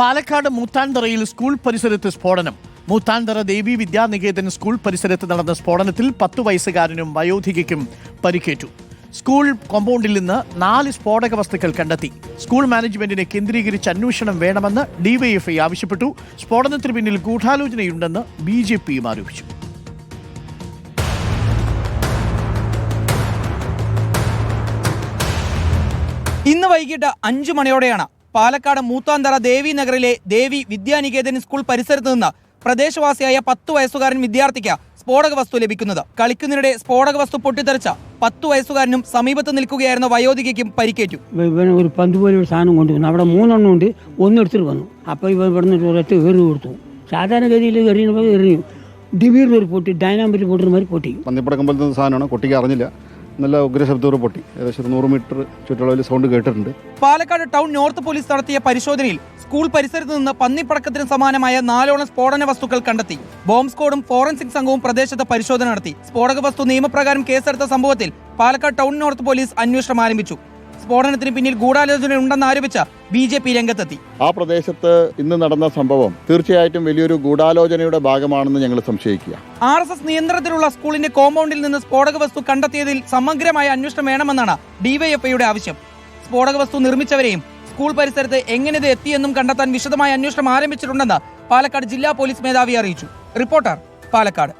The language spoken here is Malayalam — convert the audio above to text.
പാലക്കാട് മൂത്താൻതറയിൽ സ്കൂൾ പരിസരത്ത് സ്ഫോടനം. മൂത്താൻതറ ദേവി വിദ്യാനികേതൻ സ്കൂൾ പരിസരത്ത് നടന്ന സ്ഫോടനത്തിൽ പത്തു വയസ്സുകാരനും വയോധികയ്ക്കും പരിക്കേറ്റു. സ്കൂൾ കോമ്പൗണ്ടിൽ നിന്ന് നാല് സ്ഫോടക വസ്തുക്കൾ കണ്ടെത്തി. സ്കൂൾ മാനേജ്മെന്റിനെ കേന്ദ്രീകരിച്ച് അന്വേഷണം വേണമെന്ന് ഡിവൈഎഫ്ഐ ആവശ്യപ്പെട്ടു. സ്ഫോടനത്തിന് പിന്നിൽ ഗൂഢാലോചനയുണ്ടെന്ന് ബി ജെ പിയും ആരോപിച്ചു. ഇന്ന് വൈകിട്ട് അഞ്ചു മണിയോടെയാണ് പാലക്കാട് മൂത്താന്തറ ദേവി നഗറിലെ ദേവി വിദ്യാനികേതൻ സ്കൂൾ പരിസരത്ത് നിന്ന് പ്രദേശവാസിയായ പത്തു വയസ്സുകാരൻ വിദ്യാർത്ഥിക്ക് സ്ഫോടക വസ്തു ലഭിക്കുന്നത്. കളിക്കുന്നതിനിടെ സ്ഫോടക വസ്തു പൊട്ടിത്തെറിച്ച പത്തു വയസ്സുകാരനും സമീപത്ത് നിൽക്കുകയായിരുന്ന വയോധികയ്ക്കും പരിക്കേറ്റു. ഇവൻ ഒരു പന്ത് പോലെ ഒരു സാധനം കൊണ്ടുവന്നു അവിടെ മൂന്നെണ്ണം ഉണ്ട്. ഒന്ന് എടുത്തിട്ട് വന്നു. അപ്പോൾ ഇവൻ ഇവിടുന്ന് ഒരൊറ്റ എറിഞ്ഞു കൊടുത്തു. സാധാരണഗതിയിൽ എറിയുമ്പോൾ എറിയും. ഡിവീറിൽ ഒരു പൊട്ടി ഡൈനാമിറ്റ് പൊട്ടുന്ന മാതിരി പൊട്ടി. പന്തിപ്പടക്കം പോലത്തെ സാധനമാണ്. കുട്ടിക്ക് അറിഞ്ഞില്ല. നല്ല ഉഗ്രശബ്ദത്തോട് പൊട്ടി. ഏകദേശം ഒരു നൂറ് മീറ്റർ ചുറ്റളവിൽ സൗണ്ട് കേട്ടിട്ടുണ്ട്. പാലക്കാട് ടൗൺ നോർത്ത് പോലീസ് നടത്തിയ പരിശോധനയിൽ സ്കൂൾ പരിസരത്ത് നിന്ന് പന്നിപ്പടക്കത്തിന് സമാനമായ നാലോളം സ്ഫോടന വസ്തുക്കൾ കണ്ടെത്തി. ബോംബ് സ്ക്വാഡും ഫോറൻസിക് സംഘവും പ്രദേശത്ത് പരിശോധന നടത്തി. സ്ഫോടക വസ്തു നിയമപ്രകാരം കേസെടുത്ത സംഭവത്തിൽ പാലക്കാട് ടൗൺ നോർത്ത് പോലീസ് അന്വേഷണം ആരംഭിച്ചു. സ്ഫോടനത്തിന് പിന്നിൽ ഗൂഢാലോചന ഉണ്ടെന്ന് ആരോപിച്ച ബി ജെ പി രംഗത്തെത്തി. ആ പ്രദേശത്ത് ഇന്ന് നടന്ന സംഭവം തീർച്ചയായിട്ടും വലിയൊരു ഗൂഢാലോചനയുടെ ഭാഗമാണെന്ന് ഞങ്ങൾ സംശയിക്കുക. ആർ എസ് എസ് നിയന്ത്രണത്തിലുള്ള സ്കൂളിന്റെ കോമ്പൗണ്ടിൽ നിന്ന് സ്ഫോടക വസ്തു കണ്ടെത്തിയതിൽ സമഗ്രമായ അന്വേഷണം വേണമെന്നാണ് ഡിവൈഎഫ്ഐയുടെ ആവശ്യം. സ്ഫോടക വസ്തു നിർമ്മിച്ചവരെയും സ്കൂൾ പരിസരത്ത് എങ്ങനെ ഇത് എത്തിയെന്നും കണ്ടെത്താൻ വിശദമായ അന്വേഷണം ആരംഭിച്ചിട്ടുണ്ടെന്ന് പാലക്കാട് ജില്ലാ പോലീസ് മേധാവി അറിയിച്ചു. റിപ്പോർട്ടർ പാലക്കാട്.